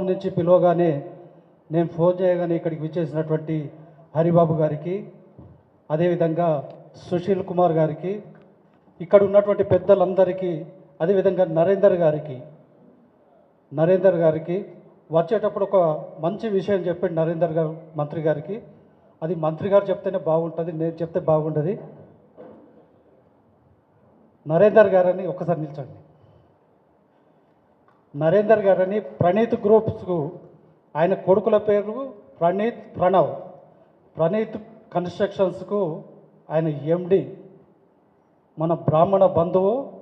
ఖమ్మం నుంచి పిలవగానే నేను ఫోన్ చేయగానే ఇక్కడికి విచ్చేసినటువంటి హరిబాబు గారికి అదేవిధంగా సుశీల్ కుమార్ గారికి ఇక్కడ ఉన్నటువంటి పెద్దలందరికీ అదేవిధంగా నరేందర్ గారికి నరేందర్ గారికి వచ్చేటప్పుడు ఒక మంచి విషయం చెప్పండి నరేందర్ గారు మంత్రి గారికి. అది మంత్రి గారు చెప్తేనే బాగుంటుంది నేను చెప్తే బాగుంటుంది నరేందర్ గారని ఒకసారి నిల్చండి. నరేందర్ గారని ప్రణీత్ గ్రూప్స్కు ఆయన కొడుకుల పేరు ప్రణీత్ ప్రణవ్. ప్రణీత్ కన్స్ట్రక్షన్స్కు ఆయన ఎండి. మన బ్రాహ్మణ బంధువు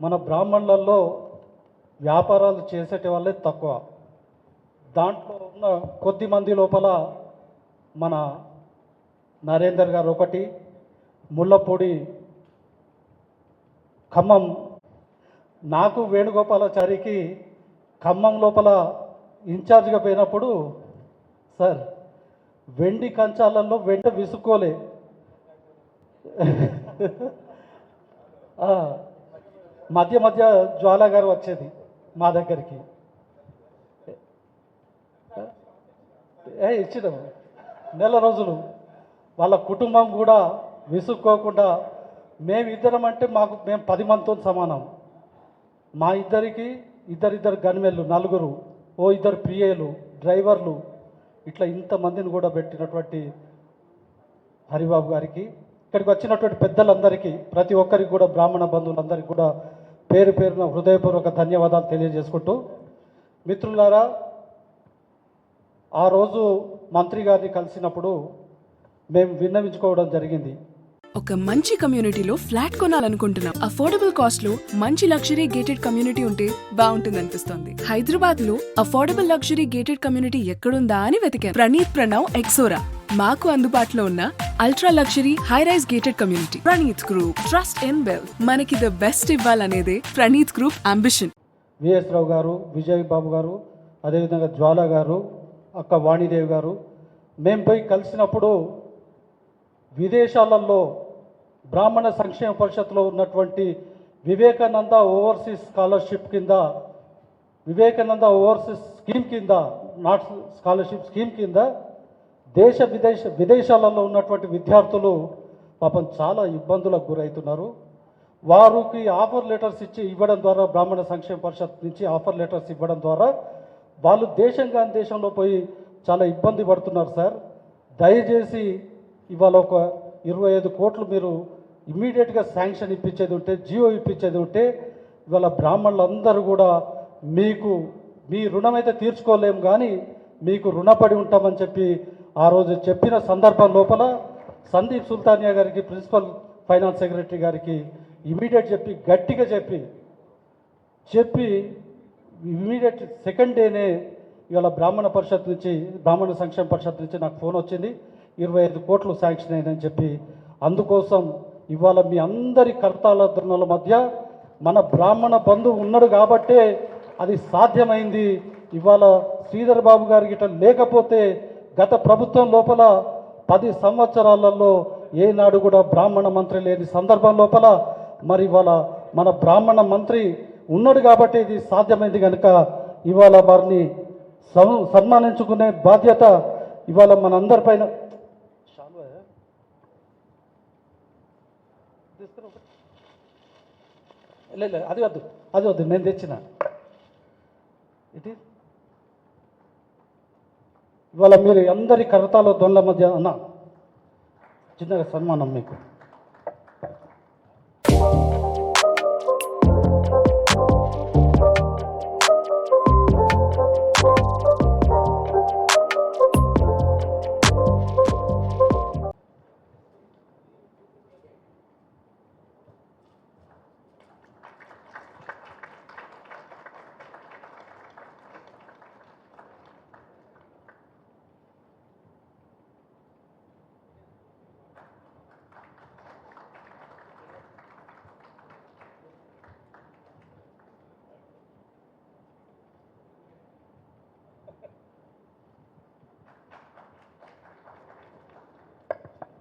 మన బ్రాహ్మణులలో వ్యాపారాలు చేసేటి వాళ్ళే తక్కువ. దాంట్లో ఉన్న కొద్ది మంది లోపల మన నరేందర్ గారు ఒకటి ముళ్ళపూడి ఖమ్మం నాకు వేణుగోపాలాచారికి ఖమ్మం లోపల ఇన్ఛార్జ్గా పోయినప్పుడు సార్ వెండి కంచాలలో వెంట విసుక్కోలే. మధ్య మధ్య జ్వాల గారు వచ్చేది మా దగ్గరికి. ఏ ఇచ్చినాం నెల రోజులు. వాళ్ళ కుటుంబం కూడా విసుక్కోకుండా మేమిద్దరం అంటే మాకు మేము పది మందితో సమానం. మా ఇద్దరికి ఇద్దరిద్దరు గనిమెళ్ళు నలుగురు ఓ ఇద్దరు ప్రియేలు డ్రైవర్లు ఇట్లా ఇంతమందిని కూడా పెట్టినటువంటి హరిబాబు గారికి ఇక్కడికి వచ్చినటువంటి పెద్దలందరికీ ప్రతి ఒక్కరికి కూడా బ్రాహ్మణ బంధువులందరికీ కూడా పేరు పేరున హృదయపూర్వక ధన్యవాదాలు తెలియజేసుకుంటూ మిత్రులారా ఆ రోజు మంత్రి గారిని కలిసినప్పుడు మేము విన్నవించుకోవడం జరిగింది. ఒక మంచి కమ్యూనిటీలో ఫ్లాట్ కొనాలనుకుంటున్నాం. అఫోర్డబుల్ కాస్ట్లో మంచి లగ్జరీ గేటెడ్ కమ్యూనిటీ ఉంటే బాగుంటుంది అనిపిస్తుంది హైదరాబాద్లో అఫోర్డబుల్ లగ్జరీ గేటెడ్ కమ్యూనిటీ ఎక్కడుందా అని వెతికాను ప్రణీత్ ప్రణవ్ ఎక్సోరా మాకు అందుబాటులో ఉన్న ultra luxury high rise gated community Praneeth group trust in bell మనకి ద బెస్ట్ ఇవ్వాలనేదే Praneeth group ambition VS Rao గారు విజయ్ బాబు గారు అదేవిధంగా జ్వాల గారు అక్క వాణిదేవి గారు మేము పోయి కలిసినప్పుడు విదేశాలలో బ్రాహ్మణ సంక్షేమ పరిషత్లో ఉన్నటువంటి వివేకానంద ఓవర్సీస్ స్కాలర్షిప్ కింద వివేకానంద ఓవర్సీస్ స్కీమ్ కింద నాట్ స్కాలర్షిప్ స్కీమ్ కింద దేశ విదేశ విదేశాలలో ఉన్నటువంటి విద్యార్థులు పాపం చాలా ఇబ్బందులకు గురవుతున్నారు వారికి ఆఫర్ లెటర్స్ ఇచ్చి ఇవ్వడం ద్వారా బ్రాహ్మణ సంక్షేమ పరిషత్ నుంచి ఆఫర్ లెటర్స్ ఇవ్వడం ద్వారా వాళ్ళు దేశం కాని దేశంలో పోయి చాలా ఇబ్బంది పడుతున్నారు సార్. దయచేసి ఇవాళ ఒక ఇరవై ఐదు కోట్లు మీరు ఇమ్మీడియట్గా శాంక్షన్ ఇప్పించేది ఉంటే జియో ఇప్పించేది ఉంటే ఇవాళ బ్రాహ్మణులందరూ కూడా మీకు మీ రుణం అయితే తీర్చుకోలేము కానీ మీకు రుణపడి ఉంటామని చెప్పి ఆ రోజు చెప్పిన సందర్భం లోపల సందీప్ సుల్తానియా గారికి ప్రిన్సిపల్ ఫైనాన్స్ సెక్రటరీ గారికి ఇమీడియట్ చెప్పి గట్టిగా చెప్పి చెప్పి ఇమీడియట్ సెకండ్ డేనే ఇవాళ బ్రాహ్మణ పరిషత్ నుంచి బ్రాహ్మణ సంక్షేమ పరిషత్ నుంచి నాకు ఫోన్ వచ్చింది. ఇరవై ఐదు కోట్లు శాంక్షన్ అయిందని చెప్పి అందుకోసం ఇవాళ మీ అందరి కర్తాల ధృణాల మధ్య మన బ్రాహ్మణ బంధువు ఉన్నాడు కాబట్టే అది సాధ్యమైంది. ఇవాళ శ్రీధర్ బాబు గారి గిట లేకపోతే గత ప్రభుత్వం లోపల పది సంవత్సరాలలో ఏనాడు కూడా బ్రాహ్మణ మంత్రి లేని సందర్భం లోపల మరి ఇవాళ మన బ్రాహ్మణ మంత్రి ఉన్నాడు కాబట్టి ఇది సాధ్యమైంది కనుక ఇవాళ వారిని సన్మానించుకునే బాధ్యత ఇవాళ మనందరిపైన లేదు అది వద్దు అది వద్దు నేను తెచ్చిన. ఇట్ ఇది ఇవాళ మీరు అందరి కరతాల దొండ్ల మధ్య అన్న చిన్నగా సన్మానం మీకు.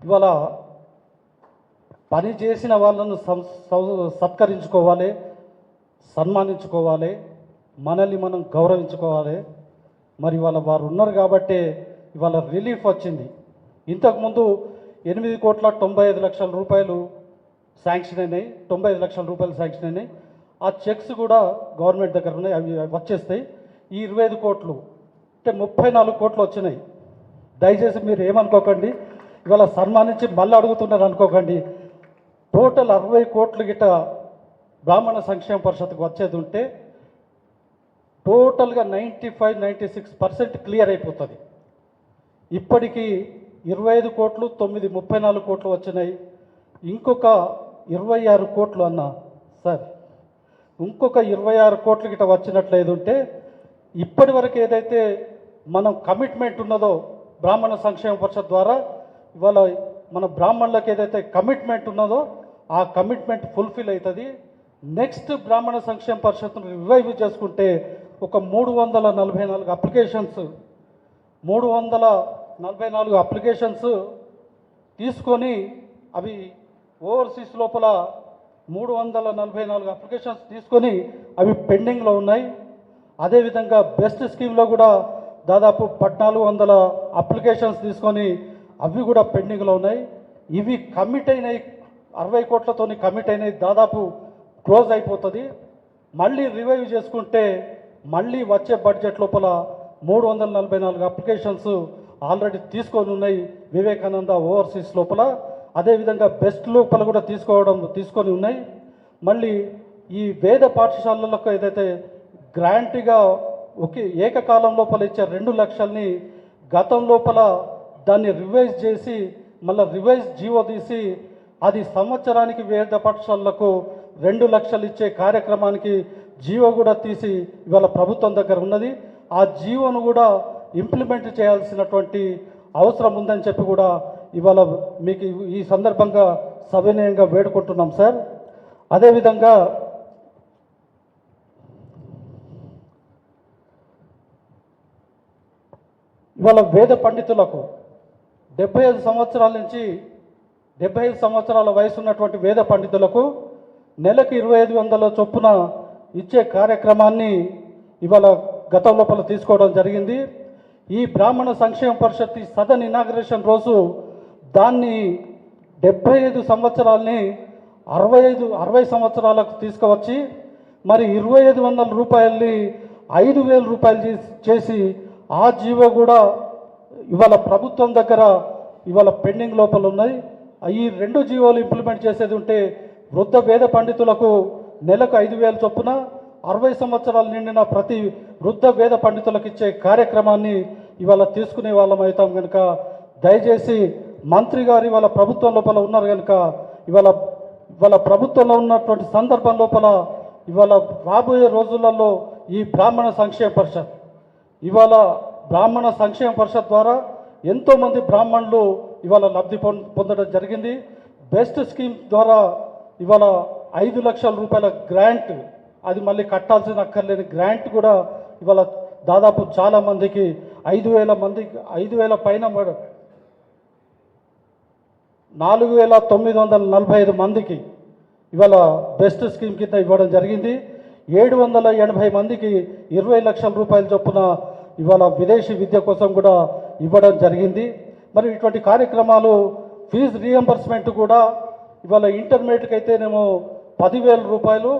ఇవాళ పని చేసిన వాళ్ళను సం- సత్కరించుకోవాలి సన్మానించుకోవాలి మనల్ని మనం గౌరవించుకోవాలి. మరి ఇవాళ వారు ఉన్నారు కాబట్టే ఇవాళ రిలీఫ్ వచ్చింది. ఇంతకుముందు ఎనిమిది కోట్ల తొంభై ఐదు లక్షల రూపాయలు శాంక్షన్ అయినాయి తొంభై ఐదు లక్షల రూపాయలు శాంక్షన్ అయినాయి. ఆ చెక్స్ కూడా గవర్నమెంట్ దగ్గర ఉన్నాయి అవి వచ్చేస్తాయి. ఈ ఇరవై ఐదు కోట్లు అంటే ముప్పై నాలుగు కోట్లు వచ్చినాయి. దయచేసి మీరు ఏమనుకోకండి ఇవాళ సన్మానించి మళ్ళీ అడుగుతున్నారు అనుకోకండి. టోటల్ అరవై కోట్లు గిట బ్రాహ్మణ సంక్షేమ పరిషత్కు వచ్చేది ఉంటే టోటల్గా ninety five ninety six percent clear అయిపోతుంది. ఇప్పటికీ ఇరవై ఐదు కోట్లు తొమ్మిది ముప్పై నాలుగు కోట్లు వచ్చినాయి. ఇంకొక ఇరవై ఆరు కోట్లు అన్న సార్ ఇంకొక ఇరవై ఆరు కోట్లు గిట వచ్చినట్లు ఏదుంటే ఇప్పటి వరకు ఏదైతే మనం కమిట్మెంట్ ఉన్నదో బ్రాహ్మణ సంక్షేమ పరిషత్ ద్వారా ఇవాళ మన బ్రాహ్మణులకు ఏదైతే కమిట్మెంట్ ఉన్నదో ఆ కమిట్మెంట్ ఫుల్ఫిల్ అవుతుంది. నెక్స్ట్ బ్రాహ్మణ సంక్షేమ పరిషత్ను రివైవ్ చేసుకుంటే ఒక మూడు వందల నలభై నాలుగు అప్లికేషన్స్ మూడు వందల నలభై నాలుగు అప్లికేషన్స్ తీసుకొని అవి ఓవర్సీస్ లోపల మూడు వందల నలభై నాలుగు అప్లికేషన్స్ తీసుకొని అవి పెండింగ్లో ఉన్నాయి. అదేవిధంగా బెస్ట్ స్కీమ్లో కూడా దాదాపు పద్నాలుగు వందల అప్లికేషన్స్ తీసుకొని అవి కూడా పెండింగ్లో ఉన్నాయి. ఇవి కమిట్ అయినాయి. అరవై కోట్లతోని కమిట్ అయినాయి. దాదాపు క్లోజ్ అయిపోతుంది. మళ్ళీ రివైవ్ చేసుకుంటే మళ్ళీ వచ్చే బడ్జెట్ లోపల మూడు వందల నలభై నాలుగు అప్లికేషన్స్ ఆల్రెడీ తీసుకొని ఉన్నాయి వివేకానంద ఓవర్సీస్ లోపల. అదేవిధంగా బెస్ట్ లోపల కూడా తీసుకోవడం తీసుకొని ఉన్నాయి. మళ్ళీ ఈ వేద పాఠశాలలకు ఏదైతే గ్రాంట్గా ఒకే ఏకకాలం లోపల ఇచ్చే రెండు లక్షల్ని గతం లోపల దాన్ని రివైజ్ చేసి మళ్ళీ రివైజ్ జీవో తీసి అది సంవత్సరానికి వేద పాఠశాలలకు రెండు లక్షలు ఇచ్చే కార్యక్రమానికి జీవో కూడా తీసి ఇవాళ ప్రభుత్వం దగ్గర ఉన్నది. ఆ జీవోను కూడా ఇంప్లిమెంట్ చేయాల్సినటువంటి అవసరం ఉందని చెప్పి కూడా ఇవాళ మీకు ఈ సందర్భంగా సవినయంగా వేడుకుంటున్నాం సార్. అదేవిధంగా ఇవాళ వేద పండితులకు డెబ్బై ఐదు సంవత్సరాల నుంచి డెబ్బై ఐదు సంవత్సరాల వయసు ఉన్నటువంటి వేద పండితులకు నెలకు ఇరవై ఐదు వందల చొప్పున ఇచ్చే కార్యక్రమాన్ని ఇవాళ గత లోపల తీసుకోవడం జరిగింది. ఈ బ్రాహ్మణ సంక్షేమ పరిషత్ సదన్ ఇనాగ్రేషన్ రోజు దాన్ని డెబ్బై ఐదు సంవత్సరాల్ని అరవై ఐదు అరవై సంవత్సరాలకు తీసుకువచ్చి మరి ఇరవై ఐదు వందల రూపాయల్ని ఐదు వేల రూపాయలు చేసి- చేసి ఆ జీవో కూడా ఇవాళ ప్రభుత్వం దగ్గర ఇవాళ పెండింగ్ లోపల ఉన్నాయి. ఈ రెండు జీవోలు ఇంప్లిమెంట్ చేసేది ఉంటే వృద్ధ వేద పండితులకు నెలకు ఐదు వేల చొప్పున అరవై సంవత్సరాలు నిండిన ప్రతి వృద్ధ వేద పండితులకు ఇచ్చే కార్యక్రమాన్ని ఇవాళ తీసుకునే వాళ్ళం అవుతాం కనుక దయచేసి మంత్రి గారు ఇవాళ ప్రభుత్వం లోపల ఉన్నారు కనుక ఇవాళ ఇవాళ ప్రభుత్వంలో ఉన్నటువంటి సందర్భం లోపల ఇవాళ రాబోయే రోజులలో ఈ బ్రాహ్మణ సంక్షేమ పరిషత్ ఇవాళ బ్రాహ్మణ సంక్షేమ పరిషత్ ద్వారా ఎంతోమంది బ్రాహ్మణులు ఇవాళ లబ్ధి పొం- పొందడం జరిగింది. బెస్ట్ స్కీమ్ ద్వారా ఇవాళ ఐదు లక్షల రూపాయల గ్రాంట్ అది మళ్ళీ కట్టాల్సిన అక్కర్లేని గ్రాంట్ కూడా ఇవాళ దాదాపు చాలా మందికి ఐదు వేల మందికి ఐదు వేల పైన నాలుగు వేల తొమ్మిది వందల నలభై ఐదు మందికి ఇవాళ బెస్ట్ స్కీమ్ కింద ఇవ్వడం జరిగింది. ఏడు వందల ఎనభై మందికి ఇరవై లక్షల రూపాయల చొప్పున ఇవాళ విదేశీ విద్య కోసం కూడా ఇవ్వడం జరిగింది. మరి ఇటువంటి కార్యక్రమాలు ఫీజు రీఎంబర్స్మెంట్ కూడా ఇవాళ ఇంటర్మీడియట్కి అయితేనేమో పదివేల రూపాయలు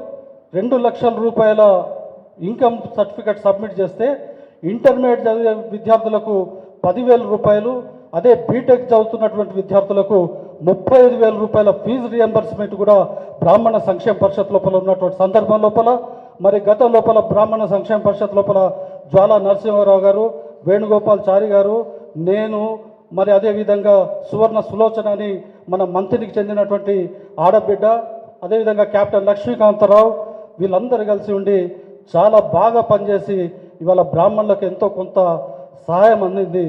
రెండు లక్షల రూపాయల ఇన్కమ్ సర్టిఫికెట్ సబ్మిట్ చేస్తే ఇంటర్మీడియట్ చదివే విద్యార్థులకు పదివేల రూపాయలు అదే బీటెక్ చదువుతున్నటువంటి విద్యార్థులకు ముప్పై ఐదు వేల రూపాయల ఫీజు రియంబర్స్మెంట్ కూడా బ్రాహ్మణ సంక్షేమ పరిషత్ లోపల ఉన్నటువంటి సందర్భం లోపల మరి గత లోపల బ్రాహ్మణ సంక్షేమ పరిషత్ లోపల జ్వాలా నరసింహారావు గారు వేణుగోపాల్ చారి గారు నేను మరి అదేవిధంగా సువర్ణ సులోచన అని మన మంత్రికి చెందినటువంటి ఆడబిడ్డ అదేవిధంగా కెప్టెన్ లక్ష్మీకాంతరావు వీళ్ళందరూ కలిసి ఉండి చాలా బాగా పనిచేసి ఇవాళ బ్రాహ్మణులకు ఎంతో కొంత సహాయం అందింది.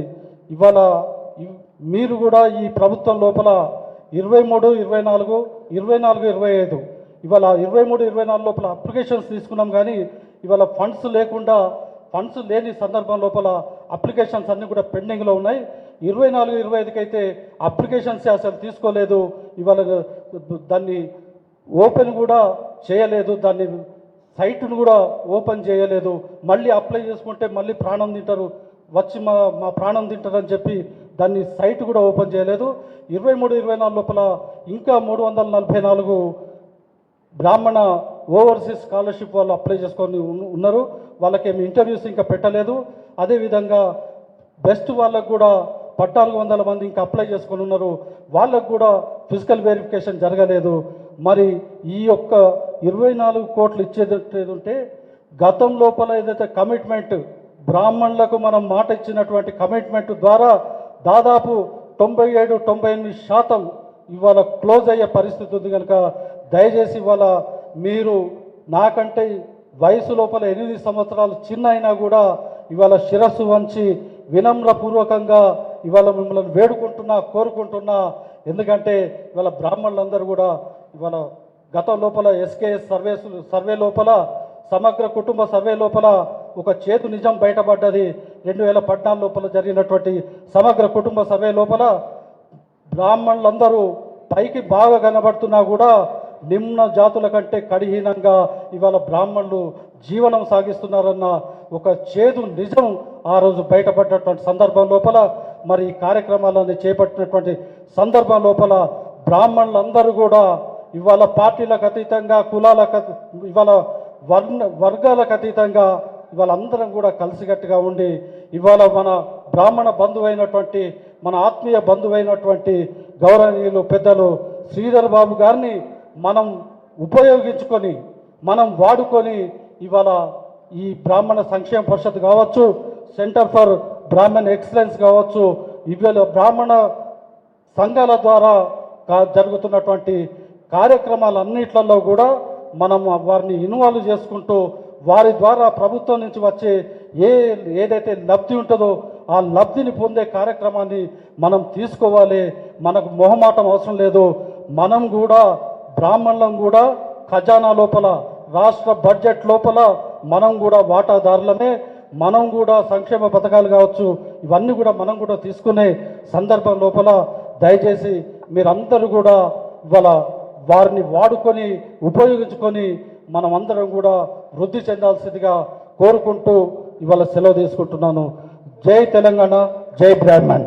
ఇవాళ మీరు కూడా ఈ ప్రభుత్వం లోపల ఇరవై మూడు ఇరవై నాలుగు ఇరవై నాలుగు ఇరవై ఐదు ఇవాళ ఇరవై మూడు ఇరవై నాలుగు లోపల అప్లికేషన్స్ తీసుకున్నాం కానీ ఇవాళ ఫండ్స్ లేకుండా ఫండ్స్ లేని సందర్భం లోపల అప్లికేషన్స్ అన్నీ కూడా పెండింగ్లో ఉన్నాయి. ఇరవై నాలుగు ఇరవై ఐదుకి అయితే అప్లికేషన్స్ అసలు తీసుకోలేదు. ఇవాళ దాన్ని ఓపెన్ కూడా చేయలేదు. దాన్ని సైట్ను కూడా ఓపెన్ చేయలేదు. మళ్ళీ అప్లై చేసుకుంటే మళ్ళీ ప్రాణం తింటారు. వచ్చి మా మా ప్రాణం తింటారని చెప్పి దాన్ని సైట్ కూడా ఓపెన్ చేయలేదు. ఇరవై మూడు ఇరవై నాలుగు లోపల ఇంకా మూడు వందల నలభై నాలుగు బ్రాహ్మణ ఓవర్సీస్ స్కాలర్షిప్ వాళ్ళు అప్లై చేసుకొని ఉన్నారు. వాళ్ళకేమి ఇంటర్వ్యూస్ ఇంకా పెట్టలేదు. అదేవిధంగా బెస్ట్ వాళ్ళకు కూడా పద్నాలుగు వందల మంది ఇంకా అప్లై చేసుకొని ఉన్నారు. వాళ్ళకు కూడా ఫిజికల్ వెరిఫికేషన్ జరగలేదు. మరి ఈ యొక్క ఇరవై నాలుగు కోట్లు ఇచ్చేది ఉంటే గతం లోపల ఏదైతే కమిట్మెంట్ బ్రాహ్మణులకు మనం మాట ఇచ్చినటువంటి కమిట్మెంట్ ద్వారా దాదాపు తొంభై ఏడు తొంభై ఎనిమిది శాతం ఇవాళ క్లోజ్ అయ్యే పరిస్థితి ఉంది కనుక దయచేసి ఇవాళ మీరు నాకంటే వయసు లోపల ఎనిమిది సంవత్సరాలు చిన్న అయినా కూడా ఇవాళ శిరస్సు వంచి వినమ్రపూర్వకంగా ఇవాళ మిమ్మల్ని వేడుకుంటున్నా కోరుకుంటున్నా. ఎందుకంటే ఇవాళ బ్రాహ్మణులందరూ కూడా ఇవాళ గత లోపల ఎస్కేఎస్ సర్వేసు సర్వే లోపల సమగ్ర కుటుంబ సర్వే లోపల ఒక చేతు నిజం బయటపడ్డది. రెండు వేల పద్నాలుగు లోపల జరిగినటువంటి సమగ్ర కుటుంబ సర్వే లోపల బ్రాహ్మణులందరూ పైకి బాగా కనబడుతున్నా కూడా నిమ్న జాతుల కంటే కడిహీనంగా ఇవాళ బ్రాహ్మణులు జీవనం సాగిస్తున్నారన్న ఒక చేదు నిజం ఆ రోజు బయటపడ్డటువంటి సందర్భం లోపల మరి ఈ కార్యక్రమాలను చేపట్టినటువంటి సందర్భం లోపల బ్రాహ్మణులందరూ కూడా ఇవాళ పార్టీలకు అతీతంగా కులాలకు ఇవాళ వర్ణ వర్గాలకు అతీతంగా ఇవాళ అందరం కూడా కలిసికట్టుగా ఉండి ఇవాళ మన బ్రాహ్మణ బంధువైనటువంటి మన ఆత్మీయ బంధువైనటువంటి గౌరవనీయులు పెద్దలు శ్రీధర్ బాబు గారిని మనం ఉపయోగించుకొని మనం వాడుకొని ఇవాళ ఈ బ్రాహ్మణ సంక్షేమ పరిషత్ కావచ్చు సెంటర్ ఫర్ బ్రాహ్మణ్ ఎక్సలెన్స్ కావచ్చు ఇవాళ బ్రాహ్మణ సంఘాల ద్వారా జరుగుతున్నటువంటి కార్యక్రమాలన్నిట్లలో కూడా మనం వారిని ఇన్వాల్వ్ చేసుకుంటూ వారి ద్వారా ప్రభుత్వం నుంచి వచ్చే ఏ ఏదైతే లబ్ధి ఉంటుందో ఆ లబ్ధిని పొందే కార్యక్రమాన్ని మనం తీసుకోవాలి. మనకు మొహమాటం అవసరం లేదు. మనం కూడా బ్రాహ్మణులం కూడా ఖజానా లోపల రాష్ట్ర బడ్జెట్ లోపల మనం కూడా వాటాదారులమే. మనం కూడా సంక్షేమ పథకాలు కావచ్చు ఇవన్నీ కూడా మనం కూడా తీసుకునే సందర్భం లోపల దయచేసి మీరందరూ కూడా ఇవాళ వారిని వాడుకొని ఉపయోగించుకొని మనమందరం కూడా వృద్ధి చెందాల్సిందిగా కోరుకుంటూ ఇవాళ సెలవు తీసుకుంటున్నాను. జై తెలంగాణ జై బ్రాహ్మణ్.